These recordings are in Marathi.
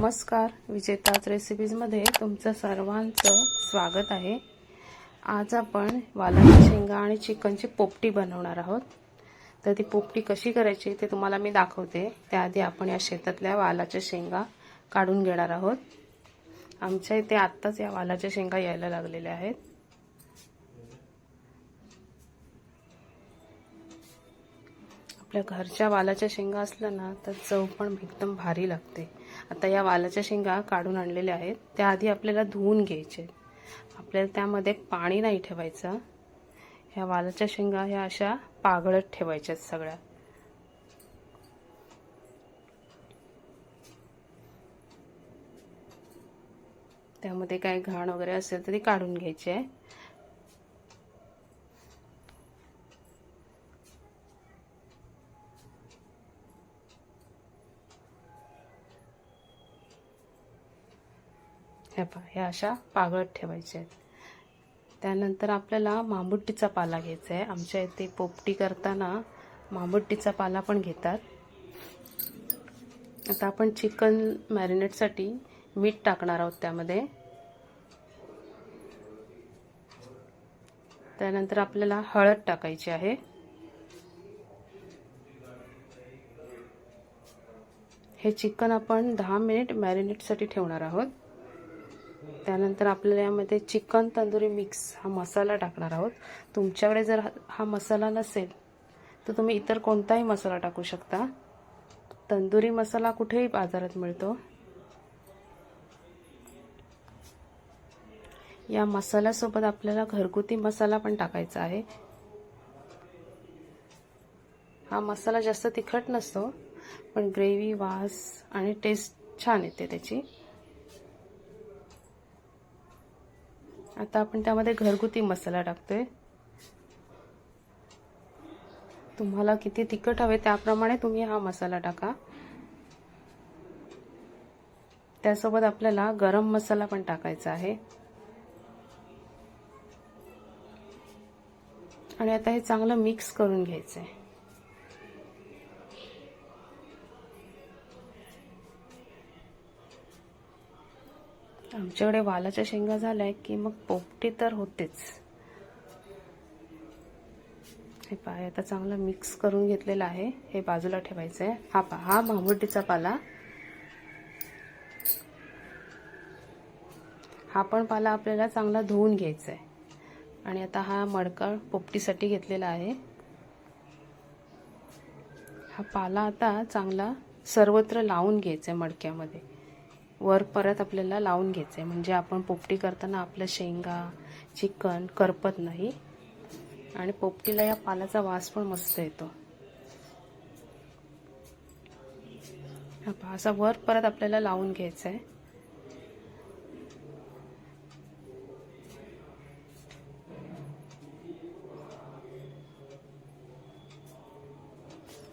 नमस्कार. विजेताच रेसिपीजमध्ये तुमचं सर्वांचं स्वागत आहे. आज आपण वालाची शेंगा आणि चिकनची पोपटी बनवणार आहोत. तर ती पोपटी कशी करायची ते तुम्हाला मी दाखवते. त्याआधी आपण या शेतातल्या वालाच्या शेंगा काढून घेणार आहोत. आमच्या इथे आत्ताच या वालाच्या शेंगा यायला लागलेल्या आहेत. आपल्या घरच्या वालाच्या शेंगा असल्या ना तर चव पण एकदम भारी लागते. आता या वालाच्या शेंगा काढून आणलेल्या आहेत. त्या आधी आपल्याला धुवून घ्यायचे. आपल्याला त्यामध्ये पाणी नाही ठेवायचं. ह्या वालाच्या शेंगा ह्या अशा पागळत ठेवायच्या सगळ्या. त्यामध्ये काय घाण वगैरे असेल तर ती काढून घ्यायची. आहे हे पहा ह्या अशा पागळत ठेवायच्या आहेत. त्यानंतर आपल्याला मांबुट्टीचा पाला घ्यायचा आहे. आमच्या इथे पोपटी करताना मांबुट्टीचा पाला पण घेतात. आता आपण चिकन मॅरिनेटसाठी मीठ टाकणार आहोत त्यामध्ये. त्यानंतर आपल्याला हळद टाकायची आहे. हे चिकन आपण दहा मिनिट मॅरिनेटसाठी ठेवणार आहोत. त्यानंतर आपल्याला यामध्ये चिकन तंदुरी मिक्स हा मसाला टाकणार आहोत. तुमच्याकडे जर हा मसाला नसेल तर तुम्ही इतर कोणताही मसाला टाकू शकता. तंदुरी मसाला कुठेही बाजारात मिळतो. या मसाल्यासोबत आपल्याला घरगुती मसाला पण टाकायचा आहे. हा मसाला जास्त तिखट नसतो पण ग्रेव्ही वास आणि टेस्ट छान येते त्याची. आता आपण त्यामध्ये घरगुती मसाला टाकतोय. तुम्हाला किती तिखट हवे त्याप्रमाणे तुम्ही हा मसाला टाका. त्यासोबत आपल्याला गरम मसाला पण टाकायचा आहे. आणि आता हे चांगलं मिक्स करून घ्यायचं आहे आमच्याकडे वालाच्या शेंगा झाल्या की मग पोपटी तर होतेच. हे पाय आता चांगला मिक्स करून घेतलेला आहे. हे बाजूला ठेवायचं आहे हा पा हा मामुर्टीचा पाला. हा पण पाला आपल्याला चांगला धुवून घ्यायचा आहे आणि आता हा मडका पोपटीसाठी घेतलेला आहे. हा पाला आता चांगला सर्वत्र लावून घ्यायचा आहे मडक्यामध्ये. वर परत आपल्याला लावून घ्यायचं आहे म्हणजे आपण पोपटी करताना आपलं शेंगा चिकन करपत नाही. आणि पोपटीला या पालाचा वास पण मस्त येतो. असा वर परत आपल्याला लावून घ्यायचा आहे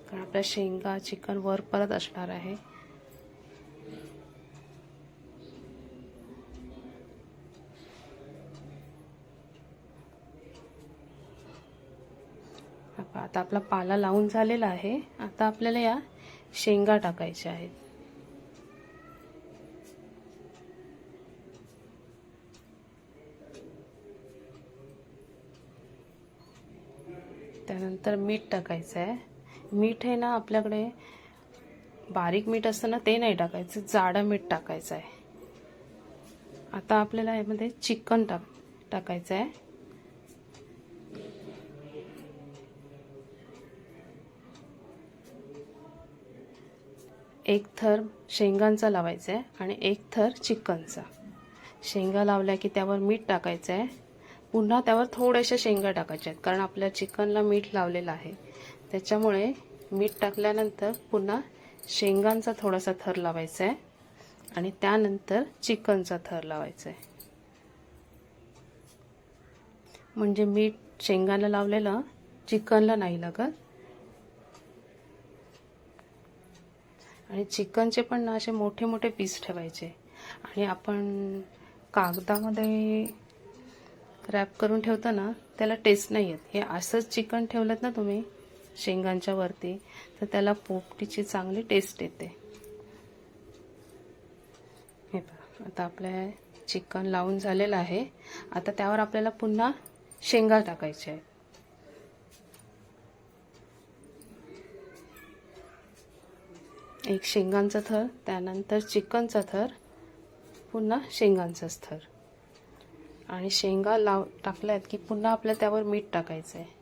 कारण आपल्या शेंगा चिकन वर परत असणार आहे. आता आपला पाला लावून झालेला आहे. आता आपल्याला या शेंगा टाकायच्या आहेत. त्यानंतर मीठ टाकायचं आहे मीठ आहे ना आपल्याकडे बारीक मीठ असतं ना ते नाही टाकायचं. जाडं मीठ टाकायचं आहे आता आपल्याला यामध्ये चिकन टाक टाकायचं आहे एक थर शेंगांचा लावायचा आहे आणि एक थर चिकनचा. शेंगा लावल्या की त्यावर मीठ टाकायचं आहे पुन्हा त्यावर थोड्याशा शेंगा टाकायच्या आहेत कारण आपल्या चिकनला मीठ लावलेलं आहे. त्याच्यामुळे मीठ टाकल्यानंतर पुन्हा शेंगांचा थोडासा थर लावायचा आहे आणि त्यानंतर चिकनचा थर लावायचा आहे म्हणजे मीठ शेंगाला लावलेलं चिकनला नाही लागत. आणि चिकनचे पण ना असे मोठे मोठे पीस ठेवायचे. आणि आपण कागदामध्ये रॅप करून ठेवतो ना त्याला टेस्ट नाही येत. हे असंच चिकन ठेवलं ना तुम्ही शेंगांच्या वरती तर त्याला पोपटीची चांगली टेस्ट येते. हे बघा आता आपल्या चिकन लावून झालेलं आहे. आता त्यावर आपल्याला पुन्हा शेंगा टाकायचे आहेत. एक शेंगांचा थर त्यानंतर चिकनचा थर पुन्हा शेंगांचाच थर. आणि शेंगा लाव टाकल्यात की पुन्हा आपल्या त्यावर मीठ टाकायचं आहे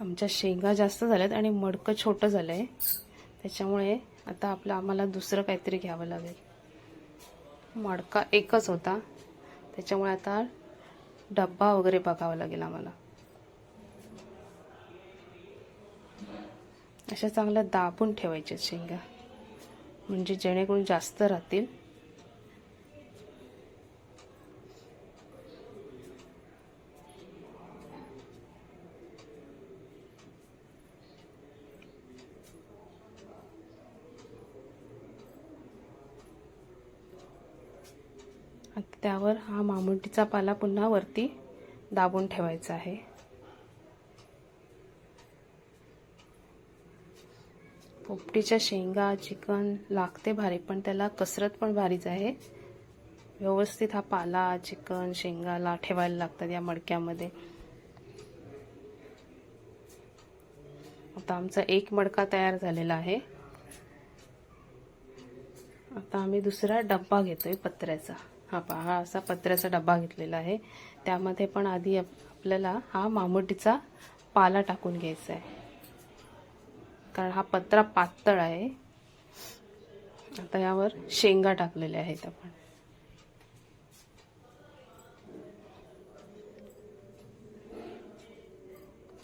आमच्या शेंगा जास्त झाल्यात आणि मडकं छोटं झालं आहे त्याच्यामुळे आता आपलं आम्हाला दुसरं काहीतरी घ्यावं लागेल. मडका एकच होता. त्याच्यामुळे आता डब्बा वगैरे बघावा लागेल आम्हाला. अशा चांगल्या दाबून ठेवायच्या शेंगा. म्हणजे जेणेकरून जास्त राहतील. आता त्यावर हा मामुटीचा पाला पुन्हा वरती दाबून ठेवायचा आहे. पोपटीच्या शेंगा चिकन लागते भारी पण त्याला कसरत पण भारीच आहे. व्यवस्थित हा पाला चिकन शेंगाला ठेवायला लागतात या मडक्यामध्ये. आता आमचा एक मडका तयार झालेला आहे. आता आम्ही दुसरा डब्बा घेतोय पत्र्याचा. हा पहा हा असा पत्र्याचा डब्बा घेतलेला आहे. त्यामध्ये पण आधी आपल्याला हा मामुटीचा पाला टाकून घ्यायचा आहे. कारण हा पत्रा पातळ आहे. आता यावर शेंगा टाकलेल्या आहेत आपण.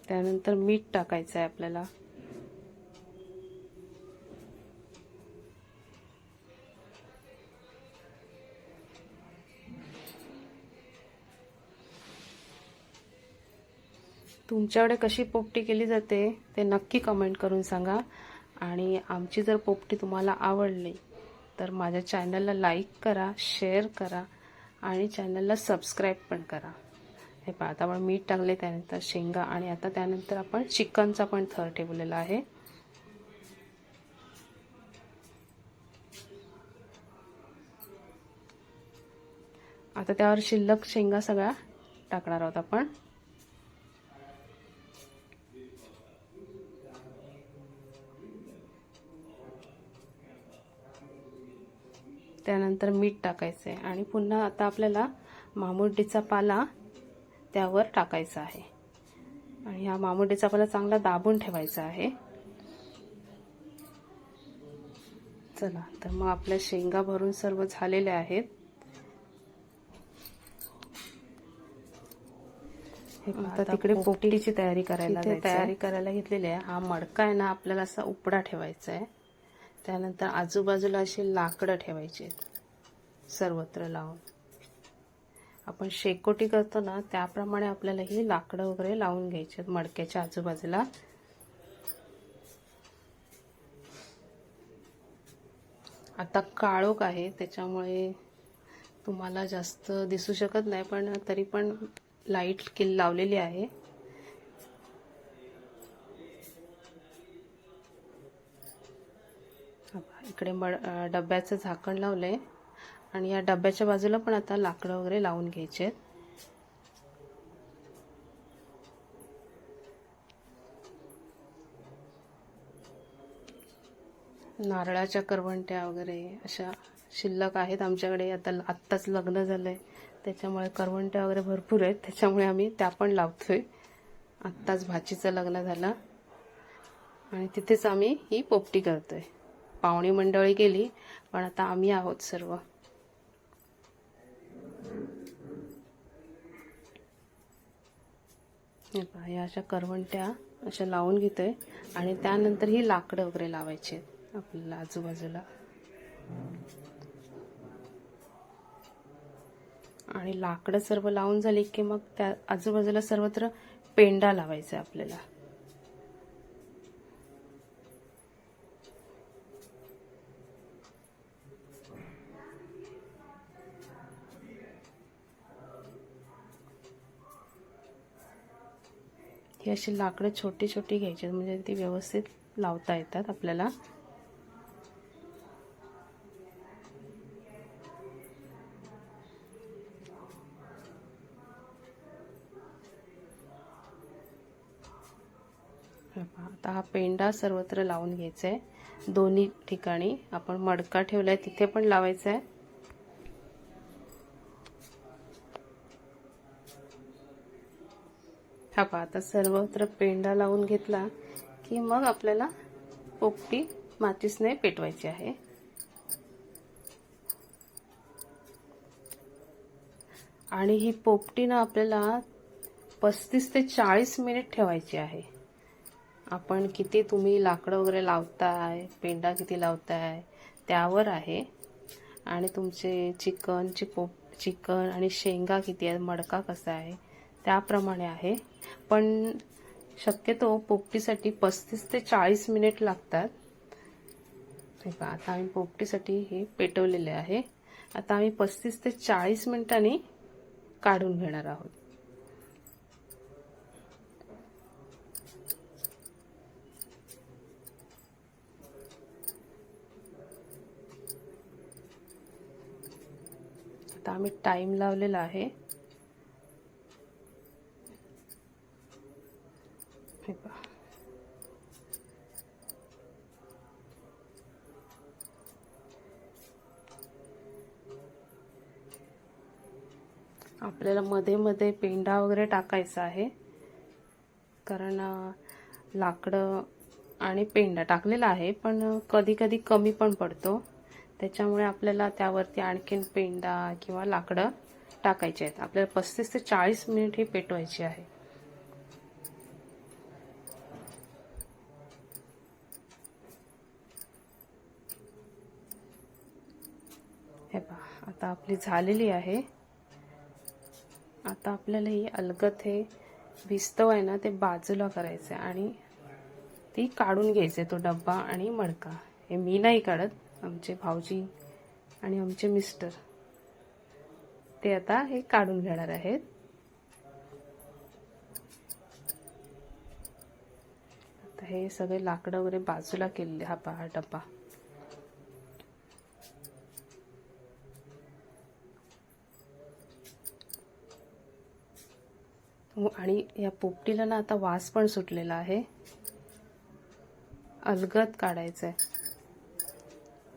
त्यानंतर मीठ टाकायचं आहे आपल्याला. तुमच्याकडे कशी पोपटी केली जाते ते नक्की कमेंट करून सांगा. आणि आमची जर पोपटी तुम्हाला आवडली तर माझ्या चॅनलला लाईक करा शेअर करा आणि चॅनलला सबस्क्राईब पण करा. हे पहा आता आपण मीठ टाकले त्यानंतर शेंगा आणि आता त्यानंतर आपण चिकनचा पण थर ठेवलेला आहे. आता त्यावर शिल्लक शेंगा सगळ्या टाकणार आहोत आपण. त्यानंतर मीठ टाकायचं आहे आणि पुन्हा आता आपल्याला मामुरडीचा पाला त्यावर टाकायचा आहे. आणि हा मामुरडीचा पाला चांगला दाबून ठेवायचा आहे. चला तर मग आपल्या शेंगा भरून सर्व झालेल्या आहेत. आता तिकडे पोपटीची तयारी करायला तयारी करायला घेतलेली आहे. हा मडका आहे ना आपल्याला असा उपडा ठेवायचा आहे त्यानंतर आजूबाजूला अशी लाकडं ठेवायची सर्वत्र लावून. आपण शेकोटी करतो ना त्याप्रमाणे आपल्याला ही लाकडं वगैरे लावून घ्यायची मडक्याच्या आजूबाजूला. आता काळोख आहे त्याच्यामुळे तुम्हाला जास्त दिसू शकत नाही पण तरी पण लाइट किल लावलेली आहे. इकडे मड डब्याचं झाकण लावलं आहे आणि या डब्याच्या बाजूला पण आता लाकडं वगैरे लावून घ्यायचे नारळाच्या करवंट्या वगैरे अशा शिल्लक आहेत आमच्याकडे. आता आत्ताच लग्न झालं आहे त्याच्यामुळे करवंट्या वगैरे भरपूर आहेत. त्याच्यामुळे आम्ही त्या पण लावतो आहे आत्ताच भाचीचं लग्न झालं. आणि तिथेच आम्ही ही पोपटी करतो आहे पाहुणी मंडळी गेली पण आता आम्ही आहोत सर्व. या अशा करवंट्या अशा लावून घेतोय आणि त्यानंतर ही लाकडं वगैरे लावायची आपल्याला आजूबाजूला. आणि लाकडं सर्व लावून झाली की मग त्या आजूबाजूला सर्वत्र पेंडा लावायचा आपल्याला. ही अशी लाकडं छोटी छोटी घ्यायची म्हणजे ती व्यवस्थित लावता येतात आपल्याला. आता हा पेंडा सर्वत्र लावून घ्यायचा आहे. दोन्ही ठिकाणी आपण मडका ठेवला आहे तिथे पण लावायचा आहे. हा पहा आता सर्वत्र पेंडा लावून घेतला की मग आपल्याला पोपटी मातीसने पेटवायची आहे. आणि ही पोपटी ना आपल्याला पस्तीस ते चाळीस मिनिट ठेवायची आहे. आपण किती तुम्ही लाकडं वगैरे लावताय पेंडा किती लावताय त्यावर आहे. आणि तुमचे चिकनची पोप चिकन आणि शेंगा किती आहे मडका कसा आहे त्याप्रमाणे आहे. पण शक्यतो पोपटीसाठी पस्तीस ते चाळीस मिनिट लागतात. हे पहा आता आम्ही पोपटीसाठी हे पेटवलेले आहे. आता आम्ही पस्तीस ते चाळीस मिनिटांनी काढून घेणार आहोत. आता आम्ही टाइम लावलेला आहे. आपल्याला मध्ये मध्ये पेंडा वगैरे टाकायचा आहे. कारण लाकडं आणि पेंडा टाकलेला आहे पण कधी कधी कमी पण पडतो. त्याच्यामुळे आपल्याला त्यावरती आणखीन पेंडा किंवा लाकडं टाकायचे आहेत. आपल्याला पस्तीस ते चाळीस मिनिट ही पेटवायची आहे. हे पहा आता आपली झालेली आहे. आता आपल्याला ही अलगत हे विस्तव आहे ना ते बाजूला करायचं आहे आणि ती काढून घ्यायचे तो डब्बा आणि मडका. हे मी नाही काढत आमचे भाऊजी आणि आमचे मिस्टर. ते आता हे काढून घेणार आहेत. आता हे सगळे लाकडं वगैरे बाजूला केलेले हा पहा डब्बा. हो, आणि या पोपटीला ना आता वास पण सुटलेला आहे. अलगद काढायचं आहे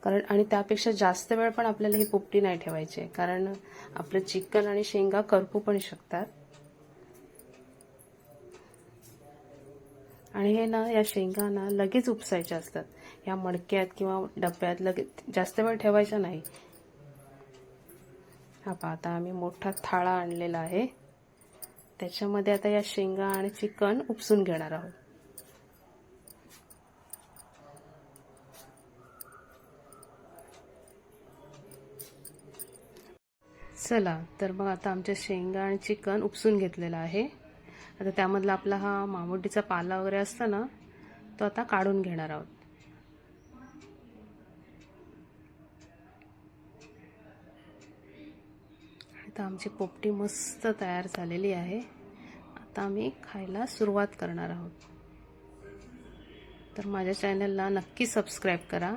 कारण आणि त्यापेक्षा जास्त वेळ पण आपल्याला ही पोपटी नाही ठेवायची आहे. कारण आपलं चिकन आणि शेंगा करपू पण शकतात. आणि हे ना या शेंगा ना लगेच उपसायच्या असतात. या मडक्यात किंवा डब्यात लगेच जास्त वेळ ठेवायचा नाही. हा पहा आता आम्ही मोठा थाळा आणलेला आहे. त्याच्यामध्ये आता या शेंगा आणि चिकन उपसून घेणार आहोत. चला तर मग आता आमच्या शेंगा आणि चिकन उपसून घेतलेलं आहे. आता त्यामधला आपला हा मामोटीचा पाला वगैरे असतो ना तो आता काढून घेणार आहोत. आता आमची पोपटी मस्त तयार झालेली आहे. आता आम्ही खायला सुरुवात करणार आहोत. तर माझ्या चॅनलला नक्की सबस्क्राईब करा.